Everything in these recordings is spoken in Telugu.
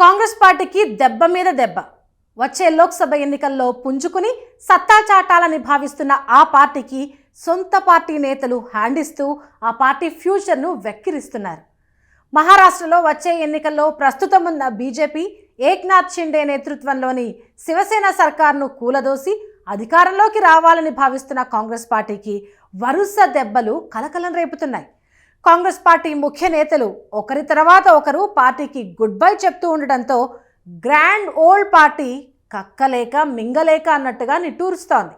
కాంగ్రెస్ పార్టీకి దెబ్బ మీద దెబ్బ. వచ్చే లోక్సభ ఎన్నికల్లో పుంజుకుని సత్తా చాటాలని భావిస్తున్న ఆ పార్టీకి సొంత పార్టీ నేతలు హ్యాండిస్తూ ఆ పార్టీ ఫ్యూచర్ను వెక్కిరిస్తున్నారు. మహారాష్ట్రలో వచ్చే ఎన్నికల్లో ప్రస్తుతం ఉన్న బీజేపీ ఏక్నాథ్ షిండే నేతృత్వంలోని శివసేన సర్కార్ను కూలదోసి అధికారంలోకి రావాలని భావిస్తున్న కాంగ్రెస్ పార్టీకి వరుస దెబ్బలు కలకలం రేపుతున్నాయి. కాంగ్రెస్ పార్టీ ముఖ్య నేతలు ఒకరి తర్వాత ఒకరు పార్టీకి గుడ్ బై చెప్తూ ఉండడంతో గ్రాండ్ ఓల్డ్ పార్టీ కక్కలేక మింగలేక అన్నట్టుగా నిట్టూరుస్తోంది.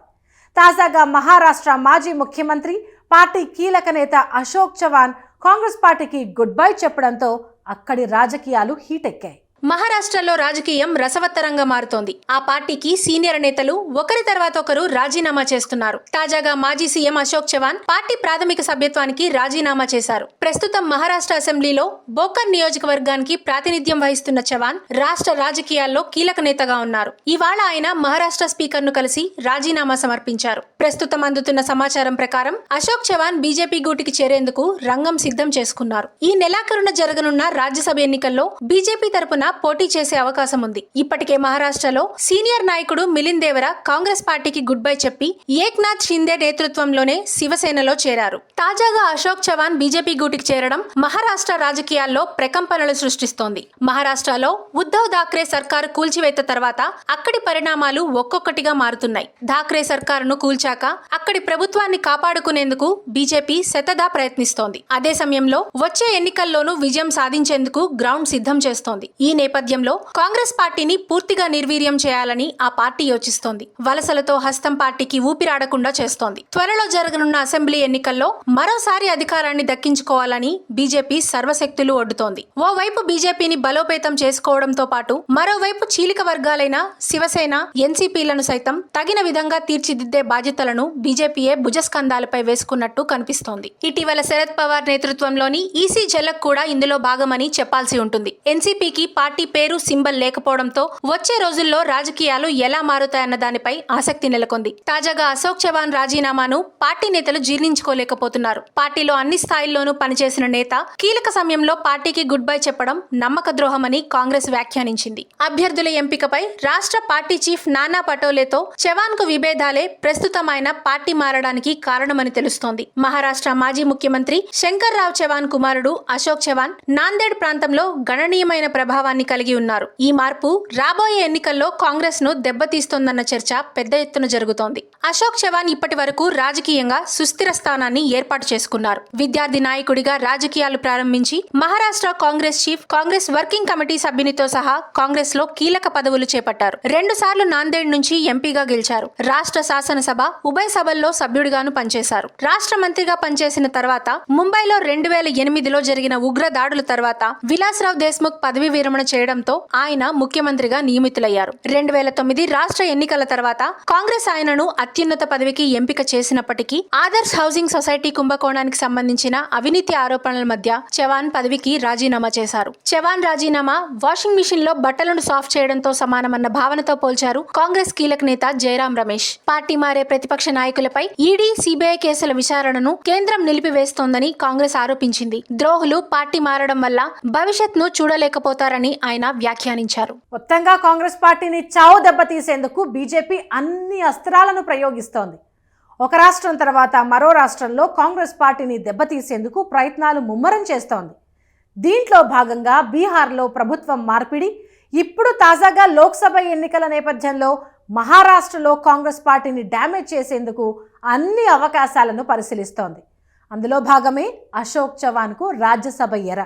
తాజాగా మహారాష్ట్ర మాజీ ముఖ్యమంత్రి పార్టీ కీలక నేత అశోక్ చవాన్ కాంగ్రెస్ పార్టీకి గుడ్ బై చెప్పడంతో అక్కడి రాజకీయాలు హీటెక్కాయి. మహారాష్ట్రలో రాజకీయం రసవత్తరంగా మారుతోంది. ఆ పార్టీకి సీనియర్ నేతలు ఒకరి తర్వాత ఒకరు రాజీనామా చేస్తున్నారు. తాజాగా మాజీ సీఎం అశోక్ చవాన్ పార్టీ ప్రాథమిక సభ్యత్వానికి రాజీనామా చేశారు. ప్రస్తుతం మహారాష్ట్ర అసెంబ్లీలో బోకర్ నియోజకవర్గానికి ప్రాతినిధ్యం వహిస్తున్న చవాన్ రాష్ట్ర రాజకీయాల్లో కీలక నేతగా ఉన్నారు. ఇవాళ ఆయన మహారాష్ట్ర స్పీకర్ను కలిసి రాజీనామా సమర్పించారు. ప్రస్తుతం అందుతున్న సమాచారం ప్రకారం అశోక్ చవాన్ బీజేపీ గూటికి చేరేందుకు రంగం సిద్ధం చేసుకున్నారు. ఈ నెలాఖరున జరగనున్న రాజ్యసభ ఎన్నికల్లో బీజేపీ తరపున పోటీ చేసే అవకాశం ఉంది. ఇప్పటికే మహారాష్ట్రలో సీనియర్ నాయకుడు మిలిందేవర కాంగ్రెస్ పార్టీకి గుడ్ బై చెప్పి ఏక్నాథ్ షిందే నేతృత్వంలోనే శివసేనలో చేరారు. తాజాగా అశోక్ చవాన్ బీజేపీ గూటికి చేరడం మహారాష్ట్ర రాజకీయాల్లో ప్రకంపనలు సృష్టిస్తోంది. మహారాష్ట్రలో ఉద్ధవ్ థాక్రే సర్కారు కూల్చివేత తర్వాత అక్కడి పరిణామాలు ఒక్కొక్కటిగా మారుతున్నాయి. థాక్రే సర్కారును కూల్చాక అక్కడి ప్రభుత్వాన్ని కాపాడుకునేందుకు బీజేపీ శతదా ప్రయత్నిస్తోంది. అదే సమయంలో వచ్చే ఎన్నికల్లోనూ విజయం సాధించేందుకు గ్రౌండ్ సిద్ధం చేస్తోంది. ఈ నేపథ్యంలో కాంగ్రెస్ పార్టీని పూర్తిగా నిర్వీర్యం చేయాలని ఆ పార్టీ యోచిస్తోంది. వలసలతో హస్తం పార్టీకి ఊపిరాడకుండా చేస్తోంది. త్వరలో జరగనున్న అసెంబ్లీ ఎన్నికల్లో మరోసారి అధికారాన్ని దక్కించుకోవాలని బీజేపీ సర్వశక్తులు ఒడ్డుతోంది. ఓవైపు బీజేపీని బలోపేతం చేసుకోవడంతో పాటు మరోవైపు చీలిక వర్గాలైన శివసేన ఎన్సీపీలను సైతం తగిన విధంగా తీర్చిదిద్దే బాధ్యతలను బీజేపీయే భుజస్కంధాలపై వేసుకున్నట్టు కనిపిస్తోంది. ఇటీవల శరద్ పవార్ నేతృత్వంలోని ఈసీ జలక్ కూడా ఇందులో భాగమని చెప్పాల్సి ఉంటుంది. ఎన్సీపీకి పార్టీ పేరు సింబల్ లేకపోవడంతో వచ్చే రోజుల్లో రాజకీయాలు ఎలా మారుతాయన్న దానిపై ఆసక్తి నెలకొంది. తాజాగా అశోక్ చవాన్ రాజీనామాను పార్టీ నేతలు జీర్ణించుకోలేకపోతున్నారు. పార్టీలో అన్ని స్థాయిల్లోనూ పనిచేసిన నేత కీలక సమయంలో పార్టీకి గుడ్ బై చెప్పడం నమ్మక ద్రోహమని కాంగ్రెస్ వ్యాఖ్యానించింది. అభ్యర్థుల ఎంపికపై రాష్ట్ర పార్టీ చీఫ్ నానా పటోలేతో చవాన్కు విభేదాలే ప్రస్తుతం ఆయన పార్టీ మారడానికి కారణమని తెలుస్తోంది. మహారాష్ట్ర మాజీ ముఖ్యమంత్రి శంకర్ రావ్ చవాన్ కుమారుడు అశోక్ చవాన్ నాందేడ్ ప్రాంతంలో గణనీయమైన ప్రభావాన్ని కలిగి ఉన్నారు. ఈ మార్పు రాబోయే ఎన్నికల్లో కాంగ్రెస్ను దెబ్బతీస్తోందన్న చర్చ పెద్ద ఎత్తున జరుగుతోంది. అశోక్ చవాన్ ఇప్పటి వరకు రాజకీయంగా సుస్థిర స్థానాన్ని ఏర్పాటు చేసుకున్నారు. విద్యార్థి నాయకుడిగా రాజకీయాలు ప్రారంభించి Maharashtra Congress chief Congress working committee సభ్యునితో సహా కాంగ్రెస్లో కీలక పదవులు చేపట్టారు. రెండు సార్లు నాందేడ్ నుంచి ఎంపీగా గెలిచారు. రాష్ట్ర శాసనసభ ఉభయ సభల్లో సభ్యుడిగాను పనిచేశారు. రాష్ట్ర మంత్రిగా పనిచేసిన తర్వాత ముంబైలో రెండు వేల ఎనిమిదిలో జరిగిన ఉగ్ర దాడుల తర్వాత విలాస్రావు దేశ్ముఖ్ పదవీ విరమణ చేయడంతో ఆయన ముఖ్యమంత్రిగా నియమితులయ్యారు. రెండు వేల తొమ్మిది రాష్ట్ర ఎన్నికల తర్వాత కాంగ్రెస్ ఆయనను అత్యున్నత పదవికి ఎంపిక చేసినప్పటికీ ఆదర్శ్ హౌసింగ్ సొసైటీ కుంభకోణానికి సంబంధించిన అవినీతి ఆరోపణల మధ్య చవాన్ పదవికి రాజీనామా చేశారు. చవాన్ రాజీనామా వాషింగ్ మిషన్లో బట్టలను సాఫ్ట్ చేయడంతో సమానమన్న భావనతో పోల్చారు కాంగ్రెస్ కీలక నేత జయరాం రమేష్. పార్టీ మారే ప్రతిపక్ష నాయకులపై ఈడీ సిబిఐ కేసుల విచారణను కేంద్రం నిలిపివేస్తోందని కాంగ్రెస్ ఆరోపించింది. ద్రోహులు పార్టీ మారడం వల్ల భవిష్యత్ను చూడలేకపోతారని ఆయన వ్యాఖ్యానించారు. మొత్తంగా కాంగ్రెస్ పార్టీని చావు దెబ్బతీసేందుకు బీజేపీ అన్ని అస్త్రాలను ప్రయోగిస్తోంది. ఒక రాష్ట్రం తర్వాత మరో రాష్ట్రంలో కాంగ్రెస్ పార్టీని దెబ్బతీసేందుకు ప్రయత్నాలు ముమ్మరం చేస్తోంది. దీంట్లో భాగంగా బీహార్లో ప్రభుత్వం మార్పిడి ఇప్పుడు తాజాగా లోక్సభ ఎన్నికల నేపథ్యంలో మహారాష్ట్రలో కాంగ్రెస్ పార్టీని డ్యామేజ్ చేసేందుకు అన్ని అవకాశాలను పరిశీలిస్తోంది. అందులో భాగమే అశోక్ చవాన్కు రాజ్యసభ ఎర.